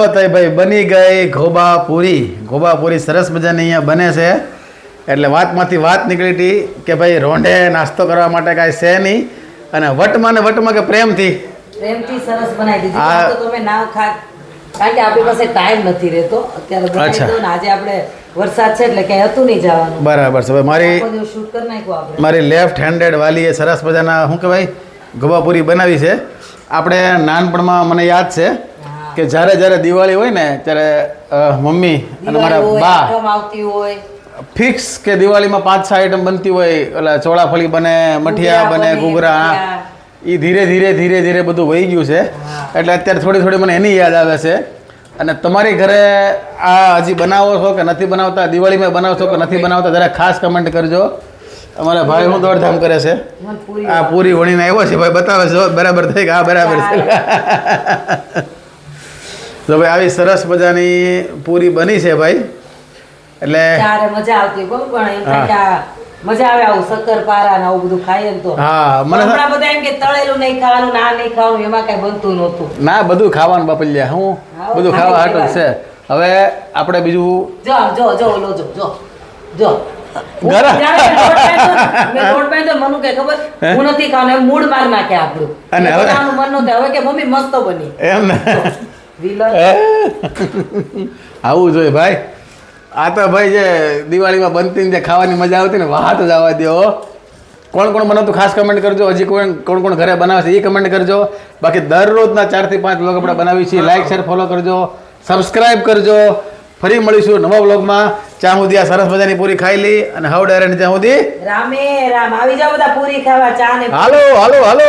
ભાઈ બની ગઈ ઘોબા પૂરી ઘોબા પૂરી સરસ મજાની અહીંયા બને છે. એટલે વાતમાંથી વાત નીકળી હતી કે ભાઈ રોંઢે નાસ્તો કરવા માટે કાંઈ છે નહીં. અને વટમાં ને વટમાં કે પ્રેમથી? પ્રેમથી સરસ બનાવી દીધી. આ- તો તમે ના ખા કારણ કે આપણી પાસે ટાઈમ નથી રહેતો. અત્યારે અચ્છા. આજે આપણે વરસાદ છે એટલે ક્યાંય હતું નહીં જવાનું. બરાબર છે. મારી શૂટ કરી નાખ્યું આપણે. મારી લેફ્ટ હેન્ડેડ વાલીએ સરસ મજાના શું કહેવાય ગોબાપુરી બનાવી છે. આપણે નાનપણમાં મને યાદ છે. કે જ્યારે જ્યારે દિવાળી હોય ને ત્યારે મમ્મી અને મારા બા આવતી હોય. ફિક્સ કે દિવાળીમાં પાંચ છ આઈટમ બનતી હોય ઓલા ચોળાફળી બને મઠિયા બને ઘૂઘરા એ ધીરે ધીરે ધીરે ધીરે બધું વહી ગયું છે. એટલે અત્યારે થોડી થોડી મને એની યાદ આવે છે. અને તમારી ઘરે આ હજી બનાવો છો કે નથી બનાવતા? દિવાળીમાં બનાવો છો કે નથી બનાવતા? જરા ખાસ કમેન્ટ કરજો. અમારા ભાઈ હું દોડધામ કરે છે. આ પૂરી વણીને આવ્યો છે ભાઈ બતાવે છે. બરાબર થઈ કે હા બરાબર છે. તો ભાઈ આવી સરસ મજાની પૂરી બની છે ભાઈ. એટલે મજા આવતી મજા આવે આવું શક્કરપારા ને આવું બધું ખાઈએ તો. હા મને હમણાં બધા એમ કે તળેલું નહીં ખાવાનું ના નહીં ખાવાનું એમાં કઈ બનતું નહોતું. ના બધું ખાવાનું બાપલ્યા હું બધું ખાવા હાટું છે. હવે આપણે બીજું જો જો જો ઓલો જો જો જો. મૂડ માર નાખે આપણું. અને હવે? મન નહોતું હવે કે મમ્મી મસ્ત બની. એમ ને. આવું જોઈએ ભાઈ. આ તો ભાઈ જે દિવાળીમાં બનતી જે ખાવાની મજા આવતી ને વાત જ આવવા દો કોણ કોણ બનાવતું ખાસ કમેન્ટ કરજો. હજી કોણ કોણ કોણ ઘરે બનાવે છે એ કમેન્ટ કરજો. બાકી દરરોજના ચારથી પાંચ બ્લોગ આપણે બનાવીએ છીએ. લાઇક શેર ફોલો કરજો. સબસ્ક્રાઇબ કરજો. ફરી મળીશું નવા બ્લોગમાં ચા સુધી આ સરસ મજાની પૂરી ખાઈ લી અને હવ ડાયરેક્ટ ત્યાં સુધી રામે રામ. આવી જાઓ બધા પૂરી ખાવા ચા ને હાલો હાલો હાલો.